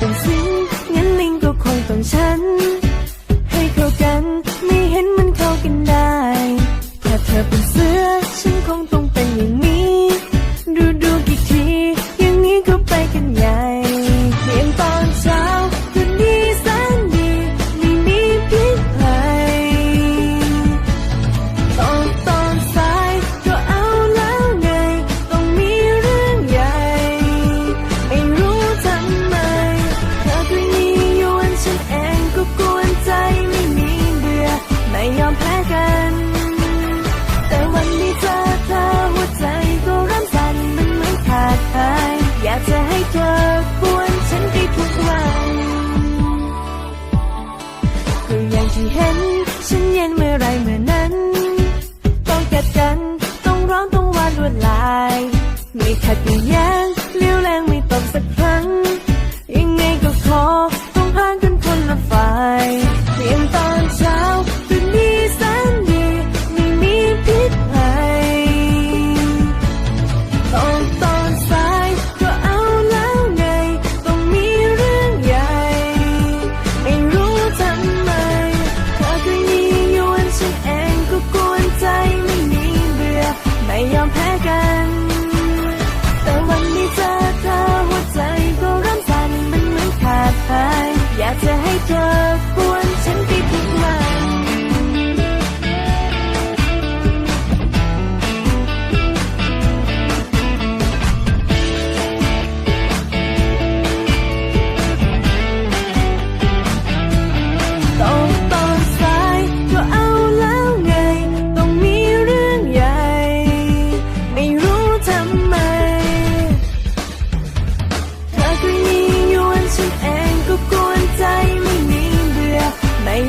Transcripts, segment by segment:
เป็นสิงงั้นลิงก็คงต้องฉัน ไรเมื่อ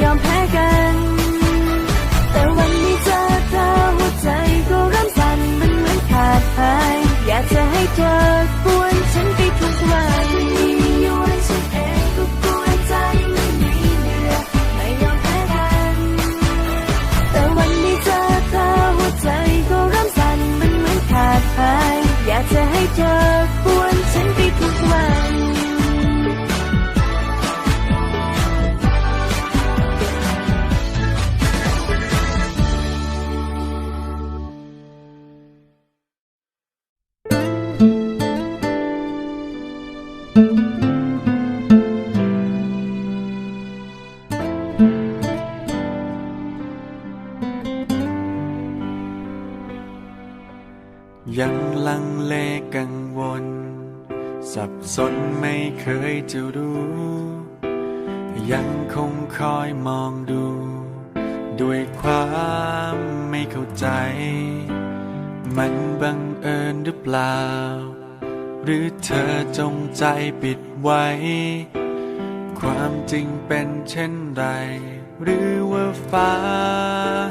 ยอมแพ้กัน แต่วันนี้เจอเธอหัวใจก็เริ่มสั่นมันเหมือนขาดหาย อยากจะให้เธอกวนฉันไปทุกวันยียวนฉันเองก็กวใจไม่มีเบื่อไม่ยอมแพ้กันแต่วันนี้เยังลังเลกังวล สับสนไม่เคยจะรู้ ยังคงคอยมองดู ด้วยความไม่เข้าใจ มันบังเอิญหรือเปล่า หรือเธอจงใจปิดไว้ ความจริงเป็นเช่นไร หรือว่าฟ้า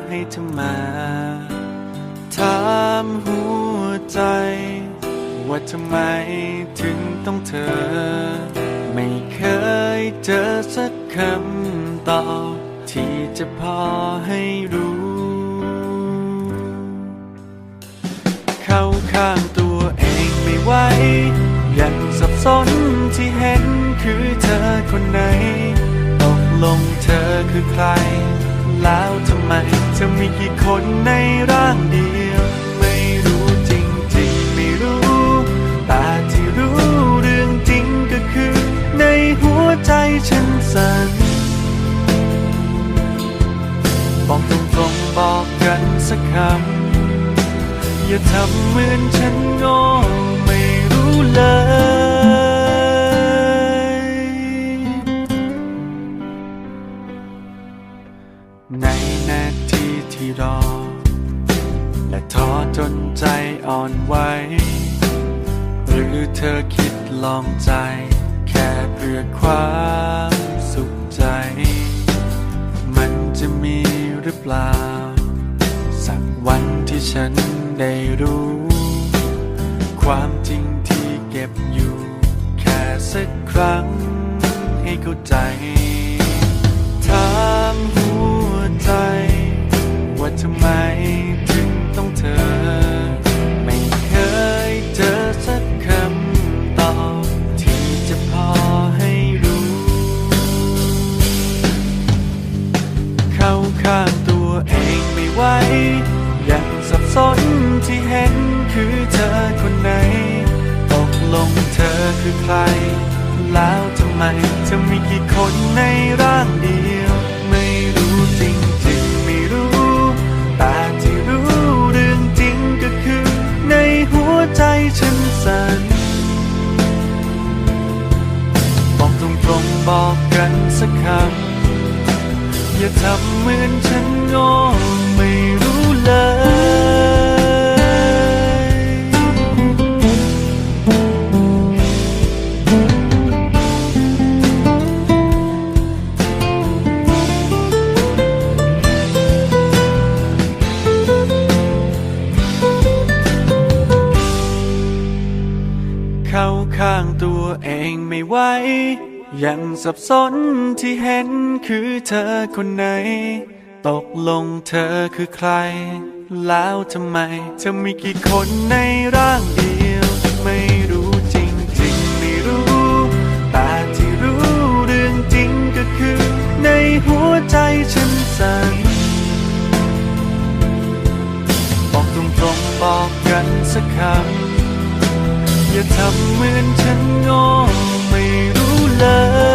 ให้เธอมาถามหัว ใจ ว่าทำไมถึงต้องเธอ ไม่เคยเจอสักคำตอบที่จะพอให้รู้ เข้าข้างตัวเองไม่ไหวยังสับสนที่เห็นคือเธอคนไหนตกลงเธอคือใคร แล้วทำไมเธอมีกี่คนในร่างเดียว ใจฉันสั่นบอกตรงๆบอกกันสักคำ อย่าทำเหมือนฉันโง่ไม่รู้เลยในนาทีที่รอ และท้อจนใจอ่อนไหวหรือเธอคิดลองใจ พื่อความสุขใจ มันจะมีหรือเปล่า สักวันที่ฉันได้รู้ ความจริงที่เก็บอยู่ แค่สักครั้งให้เข้าใจถามหัวใจ ว่าทำไม อย่างสับสนที่เห็นคือเธอคนไหนตกลงเธอคือใคร แล้วทำไมจะมีกี่คนในร่างเดียว ไม่รู้จริงจริงไม่รู้ แต่ที่รู้เรื่องจริงก็คือ ในหัวใจฉันสั่นบอกตรงๆบอกกันสักคำอย่าทำเหมือนฉันโง่ ยังสับสนที่เห็นคือเธอคนไหน ตกลงเธอคือใคร แล้วทำไม เธอมีกี่คนในร่างเดียว ไม่รู้จริงจริงไม่รู้ แต่ที่รู้เรื่องจริงก็คือ ในหัวใจฉันสั่นบอกตรงๆบอกกันสักคำอย่าทำเหมือนฉันโง่ไม่รู้ 的